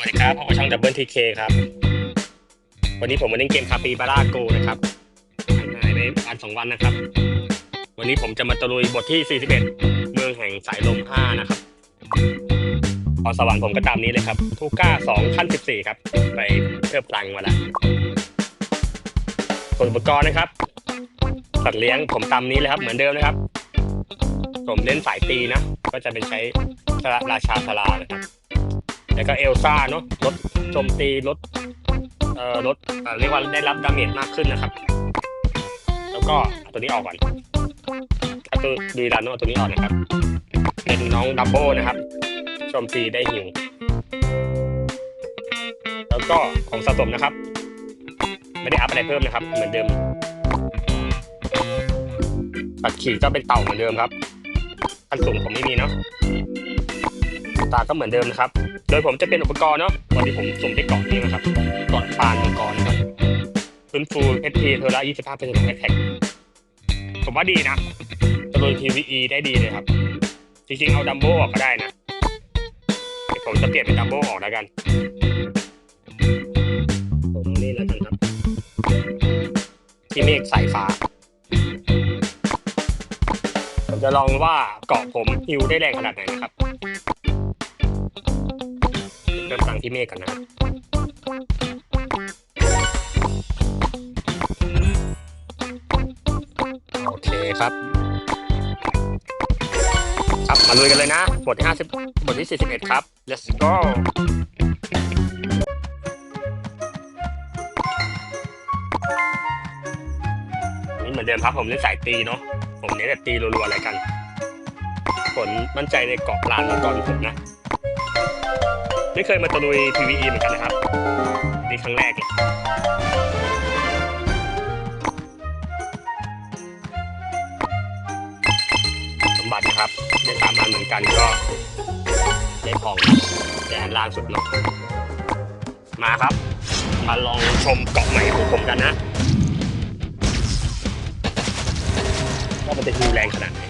วัสดีครับผมช่องดับเบิลทีเคครับ วันนี้ผมมาเล่นเกมคาปีบาร่าโกนะครับหายไปวันสองวันนะครับ วันนี้ผมจะมาตะลุยบทที่ 41 เมืองแห่งสายลม 5 นะครับพอสวรรค์ผมก็ตามนี้เลยครับ ทูก้า 2 ขั้น 14 ครับ ไปเพิ่มพลังมาล้วส่วนอุปกรณ์นะครับ สัตว์เลี้ยงผมตามนี้เลยครับ เหมือนเดิมนะครับ ผมเล่นสายตีนะ ก็จะเป็นใช้ราชาสลานะครับ แล้วก็เอลซ่าเนาะลดโจมตีลดเอ่อลดเรียกว่าได้รับดาเมจมากขึ้นนะครับ แล้วก็ตัวนี้ออกก่อนเอาตัวดูดันเนาะเอาตัวนี้ออกนะครับ เป็นน้องดับเบิลนะครับโจมตีได้หิวแล้วก็ของสะสมนะครับ ไม่ได้อัพอะไรเพิ่มนะครับ เหมือนเดิมปัดขี่ก็เป็นเต่าเหมือนเดิมครับขั้นสูงผมไม่มีเนาะ ตาก็เหมือนเดิมนะครับ โดยผมจะเป็นอุปกรณ์เนาะวันที่ผมสุ่มได้เกาะนี้นะครับเกาะปานมังกรนะครับฟื้นฟูเอสพีเทอร์ละ25เป็นของแทแทกผมว่าดีนะตะลุย PVE ได้ดีเลยครับ จริงๆ เอาดัมโบออกก็ได้นะ ผมจะเปลี่ยนเป็นดัมโบออกแล้วกัน ผมนี่แล้วกันครับที่เมฆสายฟ้า ผมจะลองว่าเกาะผมฮิวได้แรงขนาดไหนนะครับ เริ่มฟังที่เมฆก่อนนะโอเคครับ ครับมาลุยกันเลยนะบทที่50บทที่ 41 ครับ let's go นี่เหมือนเดิมครับผมเล่นสายตีเนาะผมเน้นแต่ตีรัวๆอะไรกันผลมั่นใจในเกาะลานมังกรของผมนะ ไม่เคยมาตะลุย PVE เหมือนกันนะครับ นี่ครั้งแรกเลยสมบัตินะครับได้ตามมาเหมือนกันก็ได้ทองแต่อันล่างสุดเนาะมาครับ มาลองชมเกาะใหม่ของผมกันนะว่ามันจะฮิวแรงขนาดไหน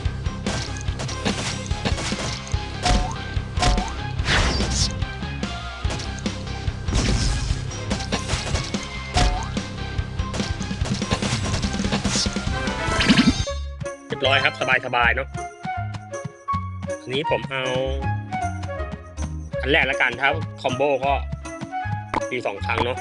บร้อยครับ สบายๆเนาะอันนี้ผมเอา อันแรกละกันถ้าคอมโบก็ปีสองครั้งเนาะ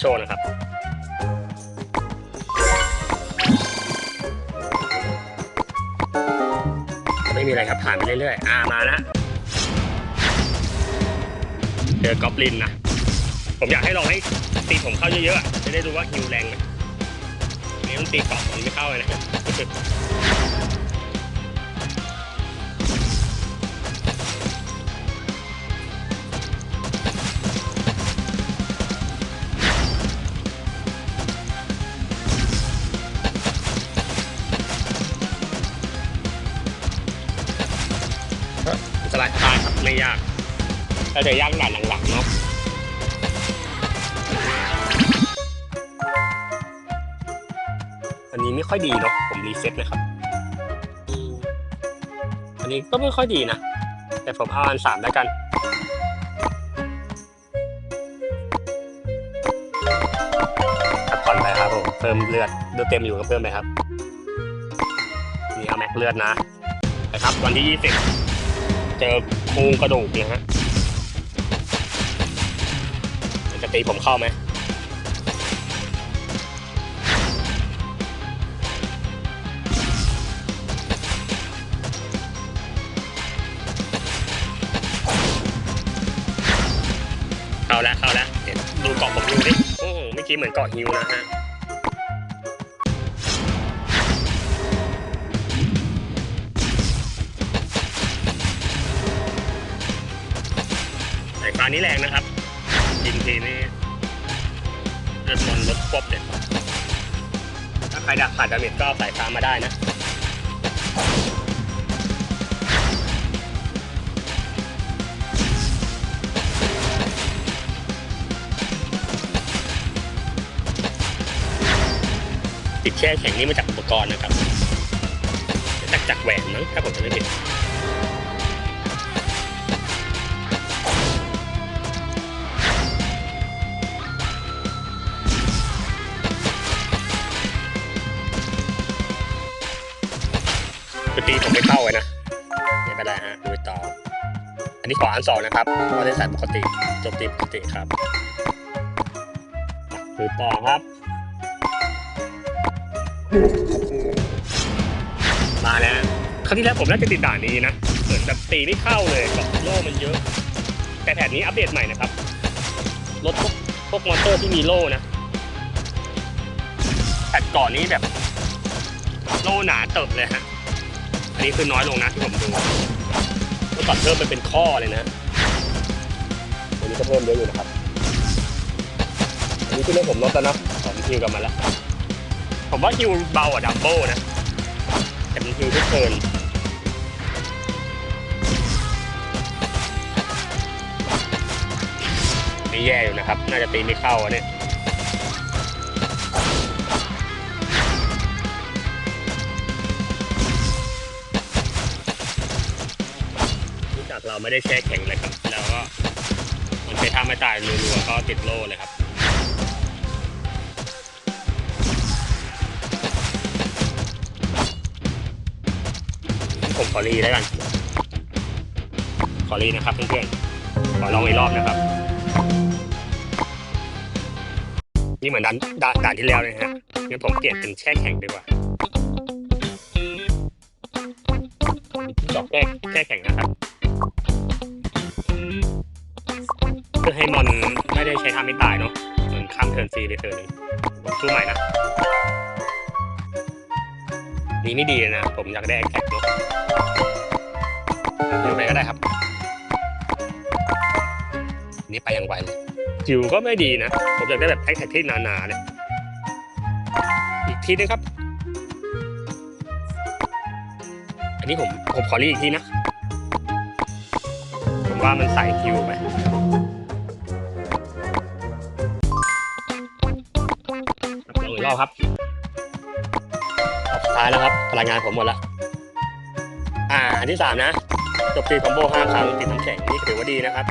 โชคนะครับไม่มีอะไรครับผ่านไปเรื่อยๆอ่ามานะเจอกอบลินนะผมอยากให้ลองให้ตีผมเข้าเยอะๆจะได้รู้ว่าฮิวแรงไหมไม่ต้องตีกาะผมไม่เข้าเลยนะ แต่จะยากหนาหลังๆเนาะอันนี้ไม่ค่อยดีเนาะผมรีเซ็ตนะครับ อันนี้ก็ไม่ค่อยดีนะ แต่ผมเอาอันสามแล้วกันพักผ่อนไปครับผมเพิ่มเลือดเลือเต็มอยู่ก็เพิ่มไปครับ นี่เอาแม็กเลือดนะนะครับ วันที่20เจอโครงกระดูกเนะฮะ ตีผมเข้าไหมเข้าแล้วเข้าแล้วเดี๋ยวดูเกาะผมฮิวดิโอ้โหเมื่อกี้เหมือนเกาะฮิวนะฮะสายฟ้านี้แรงนะครับ ยิงทีนี่เลือดบอลลดควบเลยใครดักขาดดาเมจก็เอาสายฟ้ามาได้นะติดแช่แข็งนี่มาจากอุปกรณ์นะครับจากจากแหวนมั้งถ้าผมจะไม่ผิด นนี้ขออันสองนะครับก็ได้ใสายปกติจมตีปกติครับดูต่อครับ มาแล้วครั้งที่แล้วผมน่าจะติดด่านนี้นะเหมือนแบบตีไม่เข้าเลยกับโล่มันเยอะ แต่แถบนี้อัปเดตใหม่นะครับลดพวกพวกมอเตอร์ที่มีโล่นะแพทก่อนนี้แบบ โล่หนาเติบเลยฮะ อันนี้คือน้อยลงนะที่ผมดู ก่อนเพิ่มไปเป็นข้อเลยนะวันนี้ก็เพิ่มเยอะอยู่นะครับอันนี้คือเรื่องผมลดแล้วนะสองคิวกับมาแล้ว ผมว่าคิวเบากว่าดับเบิลนะแต่มันคิวทุกเทิร์นนี่แย่อยู่นะครับ น่าจะตีไม่เข้าอะเนี่ย เราไม่ได้แช่แข็งเลยครับ แล้วก็มันไปทำไม่ตายรัวๆก็ติดโล่เลยครับผมขอรีแล้วกัน ขอรีนะครับเพื่อนๆ ขอลองอีกรอบนะครับ นี่เหมือนด่านด่านด่านที่แล้วเลยฮะงั้นผมเปลี่ยนเป็นแช่แข็งดีกว่าดอกแก้แก้แข็งนะครับ ไม่ได้ใช้ทำให้ตายเนาะเหมือนข้ามเทิร์นซีไปเทิร์นหนึงผมสู้ใหม่นะนี่ไม่ดีนะ ผมอยากได้แอคแท็กเนาะอยู่ไปก็ได้ครับ นี่ไปยังไวเลยจิวก็ไม่ดีนะ ผมอยากได้แบบแอคแท็กที่หนาๆเลยอีกทีนึงครับ อันนี้ผมผมขอรีอีกทีนะ ผมว่ามันใส่คิวไป พลังงานผมหมดละ อ่า อันที่สามนะ จบตีคอมโบห้าครั้งติดน้ำแข็งนี่ถือว่าดีนะครับ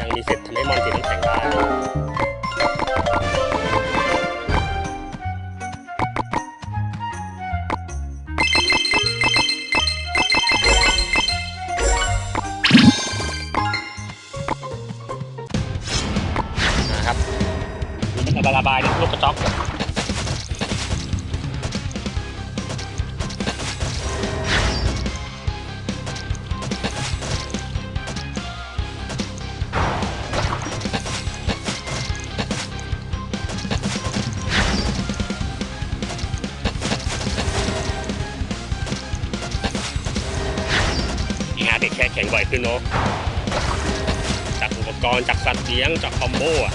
ยังมีสิทธิ์ทำให้มอนติดน้ำแข็งได้ ลี้ยงจากคอมโบอะ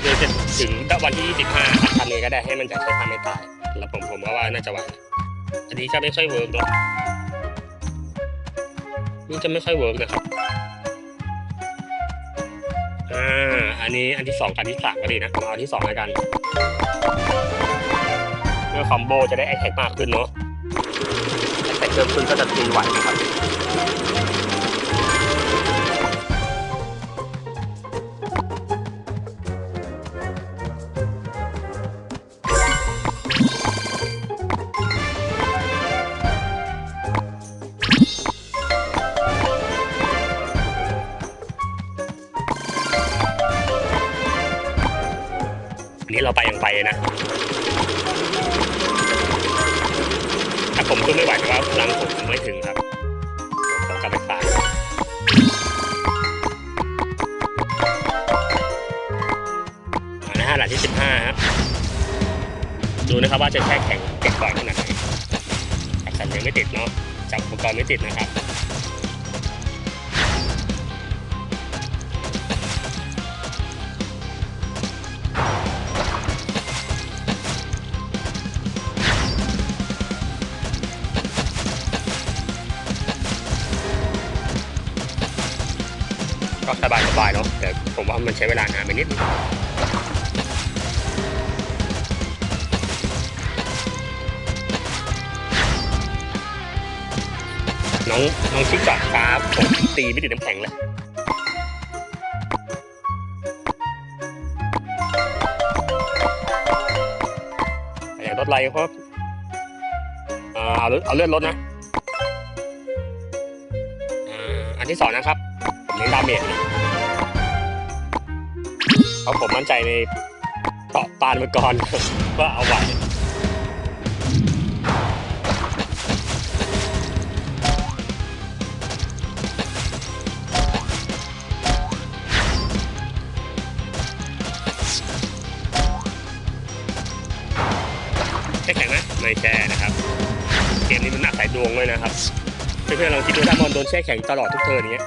เดี๋ยวจะถึงวันที่ 25ทำยังไงก็ได้ให้มันจะใช้ทำไม่ตาย แล้วผมผมก็ว่าน่าจะไหวอันนี้จะไม่ค่อยเวิร์กเนาะนี่จะไม่ค่อยเวิร์กนะครับ อ่า อันนี้อันที่สองกับอันที่สามก็ดีนะเอาอันที่สองแล้วกันเพื่อคอมโบจะได้ไอแท็กมากขึ้นเนาะไอแท็กเพิ่มขึ้นก็จะตีไหวนะครับ ที่ 15ครับดูนะครับว่าจะแช่แข็งแข็งก่อขนาดไหนจับสันยังไม่ติดเนาะจับอุปกรณ์ไม่ติดนะครับก็สบายๆเนาะแต่ผมว่ามันใช้เวลานานไปนิดนึง องน้องชิกจอดฟ้าผมตีไม่ติดน้ำแข็งเลยอยากลดไรเพราะเอ่เอาเลือดเอาเลือดลดนะอันที่สองนะครับผมเน้นดาเมจนะเพราะผมมั่นใจในเกาะปานมังกรว่าเอาไหว เลยนะครับเพื่อนๆลองคิดดูถ้าบอลโดนแช่แข็งตลอดทุกเทิร์นอย่างเงี้ย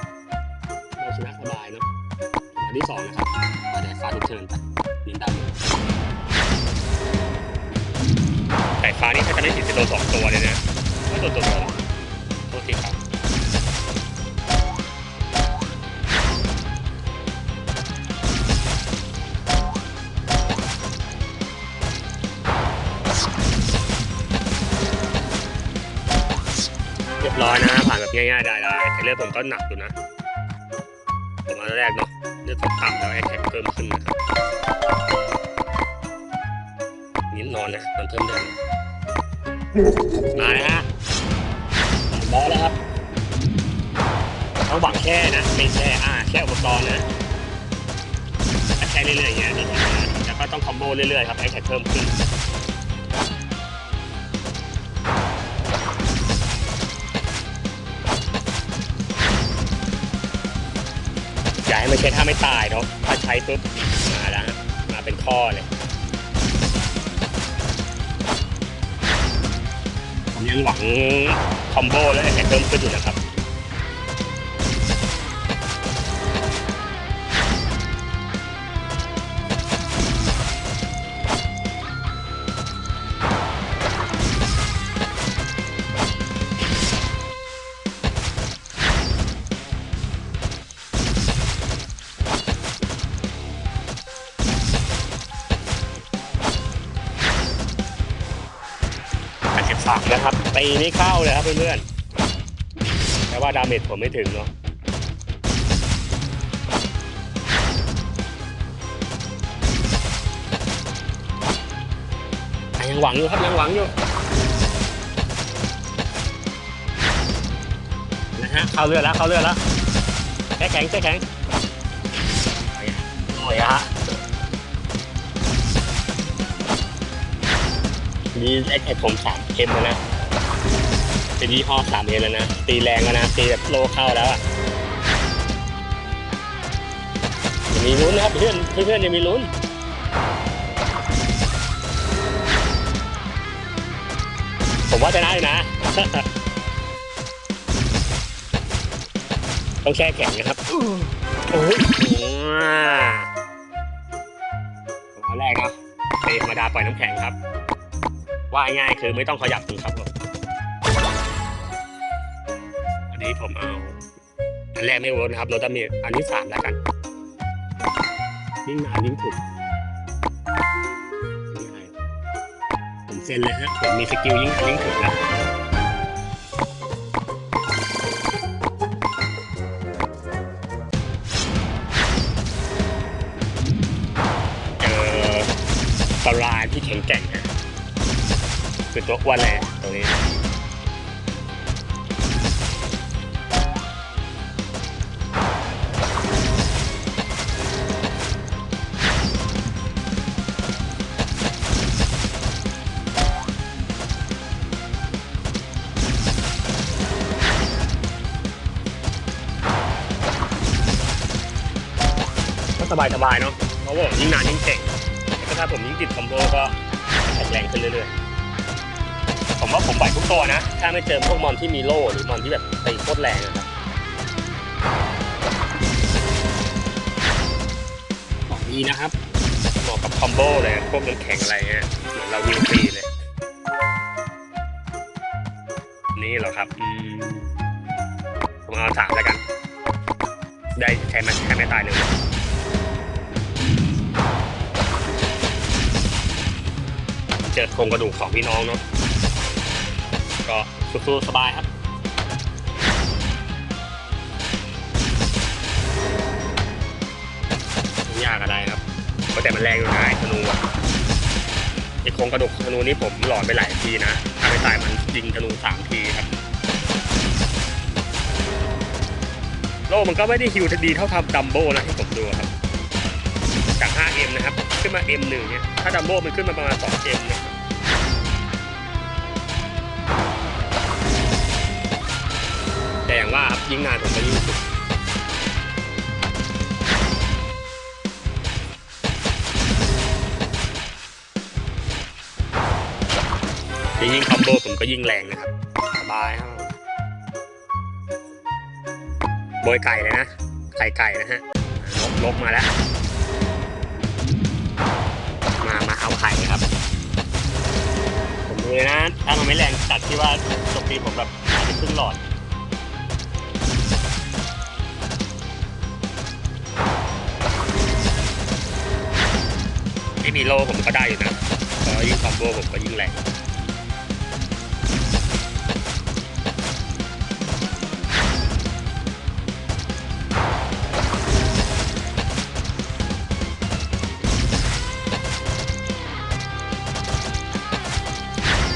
เราชนะสบายเนาะอันที่สองนะครับมาแดดฟ้าทุกเทิร์นไปยินดำแต่ฟ้านี่ถ้าจะไม่ผิดจะโดนสองตัวเลยนะไม่โดนตัวเดีย ร้อยนะ ผ่านแบบง่ายๆได้ได้แต่เลือดผมก็หนักอยู่นะผมมาแรกเนาะเลือดต่ำแล้วไอ้แข็งเพิ่มขึ้นนะครับนิดนอนนะนอนเพิ่มเดือนมาเลยฮะบอสแล้วครับต้องหวังแค่นะไม่แช่อ่าแค่อุปกรณ์นะแต่แค่เรื่อยๆอย่างเงี้ยนี่นะแล้วก็ต้องคอมโบเรื่อยๆครับไอ้แข็งเพิ่มขึ้น ไม่ใช่ถ้าไม่ตายเนาะถ้าใช้ปุ๊บมาแล้วมาเป็นข้อเลยยังหวังคอมโบแล้วไอ้แข่เพิ่มขึ้นอยู่นะครับ ตีไม่เข้าเลยครับเพื่อนๆแต่ว่าดาเมจผมไม่ถึงเนาะยังหวังอยู่ครับยังหวังอยู่นะฮะเข้าเลือดแล้วเข้าเลือดแล้วแช่แข็งแช่แข็งโอ้ยฮะนี่ไอ้แค่ผมสามเข็มแล้วนะ เป็นยี่ห้อสามเอแล้วนะ ตีแรงแล้วนะ ตีแบบโลเข้าแล้วอะยังมีลุ้นนะครับเพื่อนเพื่อนยังมีลุ้นผมว่าชนะอยู่นะ ต้องแช่แข็งนะครับ โอ้ยว้าตัวแรกนะเตะธรรมดาปล่อยน้ำแข็งครับ ว่าง่ายคือไม่ต้องขยับมือครับผม ผมเอา อันแรกไม่เวิร์กนะครับโรตามีอันที่สามแล้วกันยิ่งนานยิ่งถูกนี่อะไรผมเซ็นเลยฮะผมมีสกิลยิ่งนานยิ่งถูกนะเจอตลาดที่แข็งแกร่งคือตัวอ้วนเลย สบายๆเนาะเพราะว่ายิ่งนานยิ่งเก่งแล้วก็ถ้าผมยิ่งติดคอมโบก็แข็งแรงขึ้นเรื่อยๆผมว่าผมไหวทุกตัวนะ ถ้าไม่เจอพวกมอนที่มีโล่หรือมอนที่แบบตีโคตรแรงนะครับของดีนะครับเหมาะกับคอมโบเลยพวกน้ำแข็งอะไรเงี้ยเหมือนเรายิงฟรีเลย นี่เหรอครับอืมผมเอาสามแล้วกัน ได้ใช้ไม้แค่ไม้ตายหนึ่ง เจอโครงกระดูกของพี่น้องเนาะก็สู้ๆสบายครับยากอะไรครับก็แต่มันแรงอยู่นะไอ้ธนูอะไอ้โครงกระดูกธนูนี้ผมหลอนไปหลายทีนะถ้าไม่ตายมันยิงธนูสามทีครับโล่มันก็ไม่ได้ฮิวดีเท่าทำดัมโบนะที่ผมดูครับจาก 5M นะครับ ขึ้นมา M1 เนี่ย ถ้าดัมโบมันขึ้นมาประมาณ 2M เนี่ย ยิ่งนานผมก็ยิ่งสุดจะยิ่งคอมโบผมก็ยิ่งแรงนะครับสบายครับโบยไก่เลยนะ ไข่ไก่นะฮะลบลบมาแล้ว มามาเอาไข่ครับ ผมดูเลยนะ ถ้ามันไม่แรงจัดที่ว่าจบปีผมแบบหายไปครึ่งหลอด ไม่มีโลผมก็ได้อยู่นะพราะยิ่งคอมโบผมก็ยิ่งแรง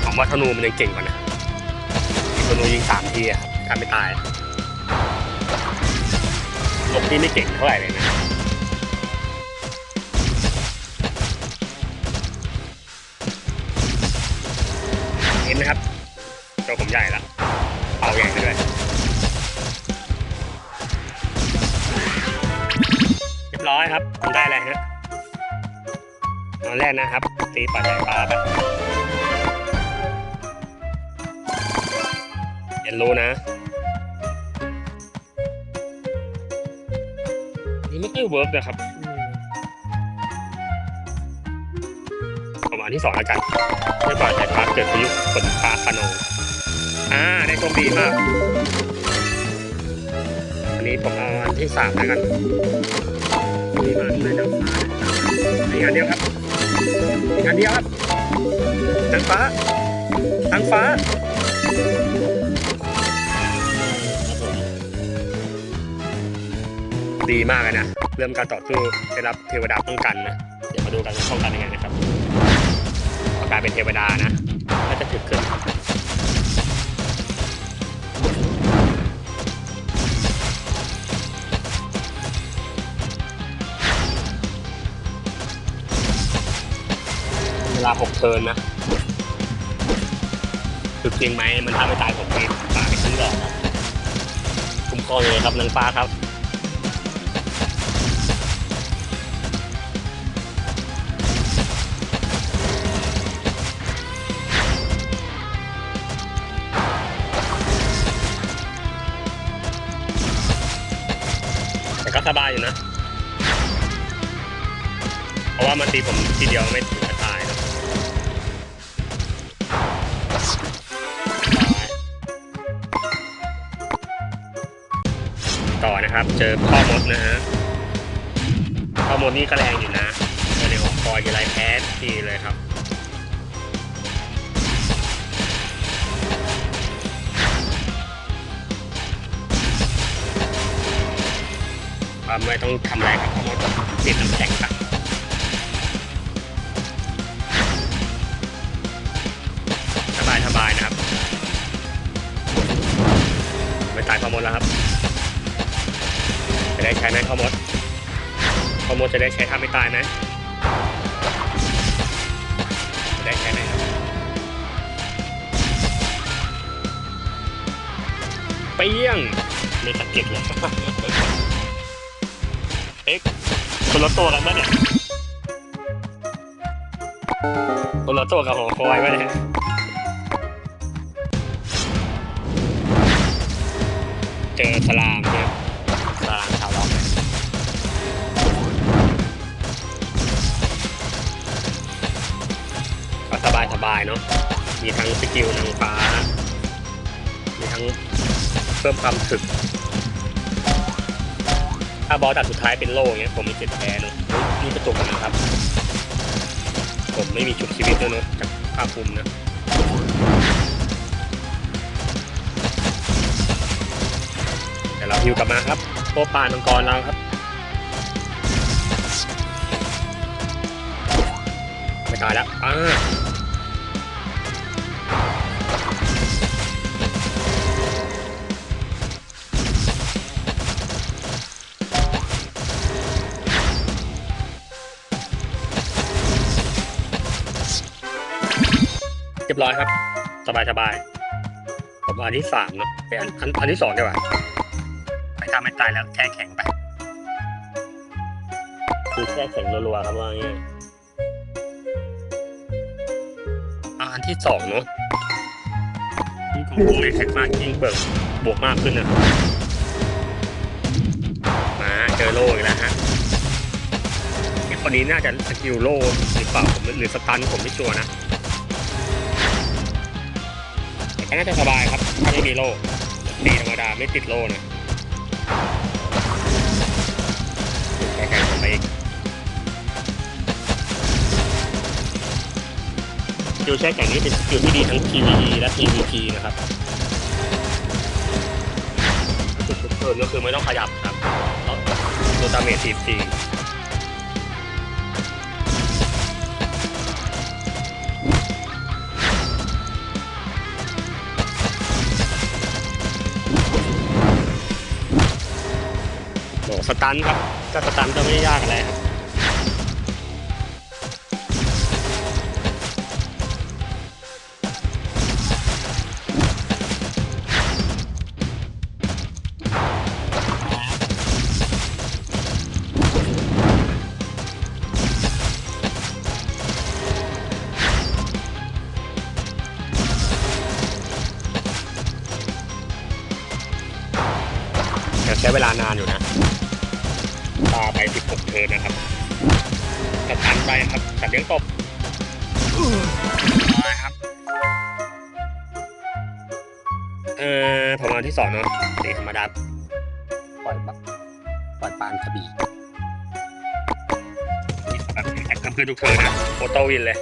ผมว่าธนูมันยังเก่งกว่านะธนูยิงสามทีอะครับถ้าไม่ตายลบนี่ไม่เก่งเท่าไหร่เลยนะ นแรกนะครับ ตีปัดใหญ่ปลาไปเรียนรู้นะนี่ไม่ค่อยเวิร์กนะครับอืมผมาอันที่สองแล้วกันไม่ปล่อยสายฟ้าเกิดพายุฝนฟ้าขนองอ่าได้โชคดีมากอันนี้ผมเอาอันที่สามแล้วกันดีมากเลยน้ำฟ้าอีกอันเดียวครับ อีอันเดียวครับนางฟ้านางฟ้า ดีมากเลยนะ เริ่มการต่อสู้ได้รับเทวดาป้องกันนะ เดี๋ยวมาดูกันว่าป้องกันยังไงนะครับ อากลายเป็นเทวดานะ ถ้าจะถึกขึ้น ลาหกเทิร์นนะถึกจริงไหมมันทำให้ตายผมปีตายไปครึ่งหลอดครับคุ้มครองเลยครับนางฟ้าครับแต่ก็สบายอยู่นะ เพราะว่ามันตีผมทีเดียวไม่ถึง นะครับ เจอพ่อมดนะฮะพ่อมดนี่ก็แรงอยู่นะเจอในของคอยกีไรแพ้ทีเลยครับอ่าไม่ต้องทำอะไรครับพ่อมดติดน้ำแข็งไปสบายสบายนะครับ ไม่ตายพ่อมดแล้วครับ ได้ใช้ไหมพ่อมดพ่อมดจะได้ใช้ท่าไม่ตายไหมจะได้ใช้ไหมครับเปี้ยงมีตะเกียบเลยเอ๊ะคนละตัวกันปะเนี่ยคนละตัวกับหอคอยปะเนี่ยเจอสลามเนี่ย เนาะ มีทั้งสกิลนางฟ้า มีทั้งเพิ่มความถึก ถ้าบอสตัดสุดท้ายเป็นโล่อย่างเงี้ยผมมีเจ็ดแพ้เนอะนี่กระตุกนะครับ ผมไม่มีชุดชีวิตด้วยเนอะจากภาคภูมินะเดี๋ยวเราฮิวกลับมาครับโปปานังกรเราครับไม่ตายแล้วอ่า รียบร้อยครับ สบายสบายๆผมอันที่สามเนาะเป็นอันอันอันที่สองดีกว่าไปทำให้ตายแล้วแช่แข็งไปคือแช่แข็งรัวๆครับว่าง่ายอะอันที่สองเนาะที่ของผมในแท็กมากยิ่งเปิดบวกมากขึ้นนะมาเจอโล่อีกแล้วฮะไอ้คนนี้น่าจะสกิลโล่หรือเปล่าผมหรือสตันผมไม่ชัวร์นะ ก็น่าจะสบายครับถ้าไม่มีโล่ตีธรรมดาไม่ติดโล่นะแข่งกันไปอีกสกิลแช่แข็งนี้เป็นสกิลที่ดีทั้ง PVE และ PVP นะครับจุดทุกเทิร์นก็คือไม่ต้องขยับครับล้วตัวดาเมจทีทีโห สตันครับก็สตันก็ไม่ยากอะไรครับ อผมเอาที่สองเนาะสีธรรมดาปล่อยปล่อยปานกระบี่นี่แบบแอคเพื่อนทุกเทิร์นนะโอโต้วินเลย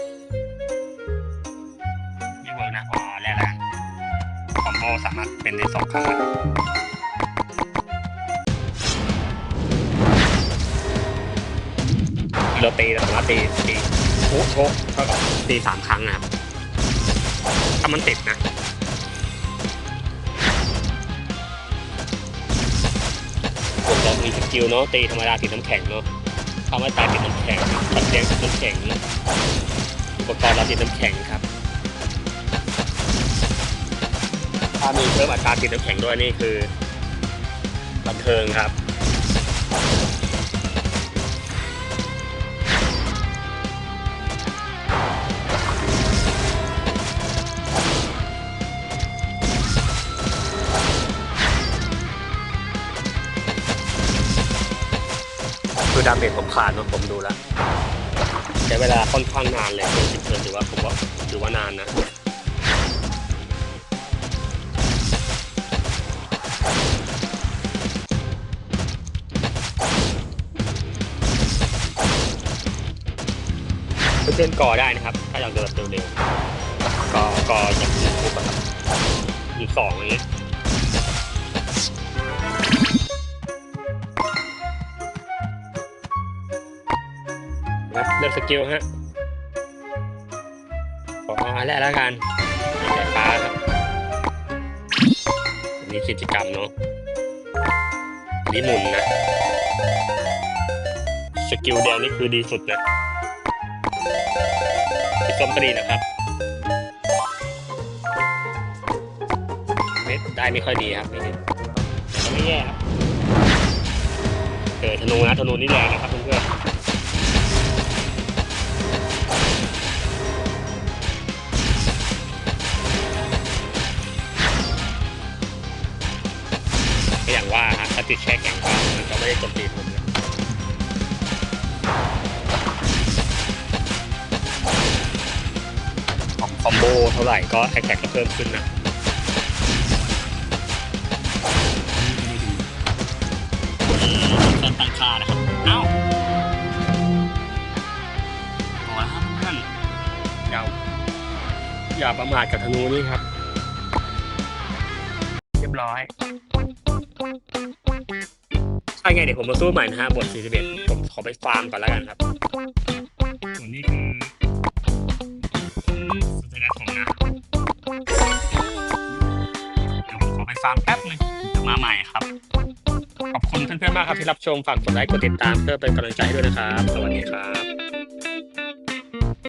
นี่เวิร์กนะอ๋อแล้วละคอมโบสามารถเป็นได้สองครั้งเราตีเราสามารถตีตีโชกโชกเท่ากับตีสามครั้งนะครับถ้ามันติดนะ มีสกิลเนาะตีธรรมดาติดน้ำแข็งเนาะคำว่าตายติดน้ำแข็งตัดเสียงติดน้ำแข็งอุปกรณ์เราติดน้ำแข็งครับถ้ามีเพิ่มอัตราติดน้ำแข็งด้วยนี่คือบันเทิงครับ ดาเมจผมขาดนะผมดูแล้วใช้เวลาค่อนข้างนานเลยสิบเดือนถือว่าผมว่าถือว่านานนะเพื่อนก่อได้นะครับ ถ้าอยากเดินเร็วๆก็ก็จะมีปุ๊บอะครับอีกสองอย่างนี้ ลือกสกิลฮะขออันแรกแล้วกันสายฟ้าครับอันนี่กิจกรรมเนาะนี่หมุนนะ สกิลเดียวนี่คือดีสุดนะสีส้มก็ดีนะครับ เม็ดได้ไม่ค่อยดีครับนี่ไม่แย่ครับเออธนูนะธนูนี่แรงนะครับ ติดแช่แข็งกว่ามันก็ไม่ได้จมตีผมเลยคอมโบเท่าไหร่ก็แอคแท็กก็เพิ่มขึ้นนะการตั้งาครับ เอ้าตัวครับท่อนอย่าอย่าประมาทกับธนูนี่ครับ เรียบร้อย ไงเดี๋ยวผมมาสู้ใหม่นะฮะบท41 ผมขอไปฟาร์มก่อนแล้วกันครับส่วนนี้คือสุดท้ายของนะเดี๋ยวผมขอไปฟาร์มแป๊บนึงจะมาใหม่ครับ ขอบคุณเพื่อนๆมากครับที่รับชมฝากกดไลค์กดติดตามเพื่อเป็นกำลังใจให้ด้วยนะครับ สวัสดีครับ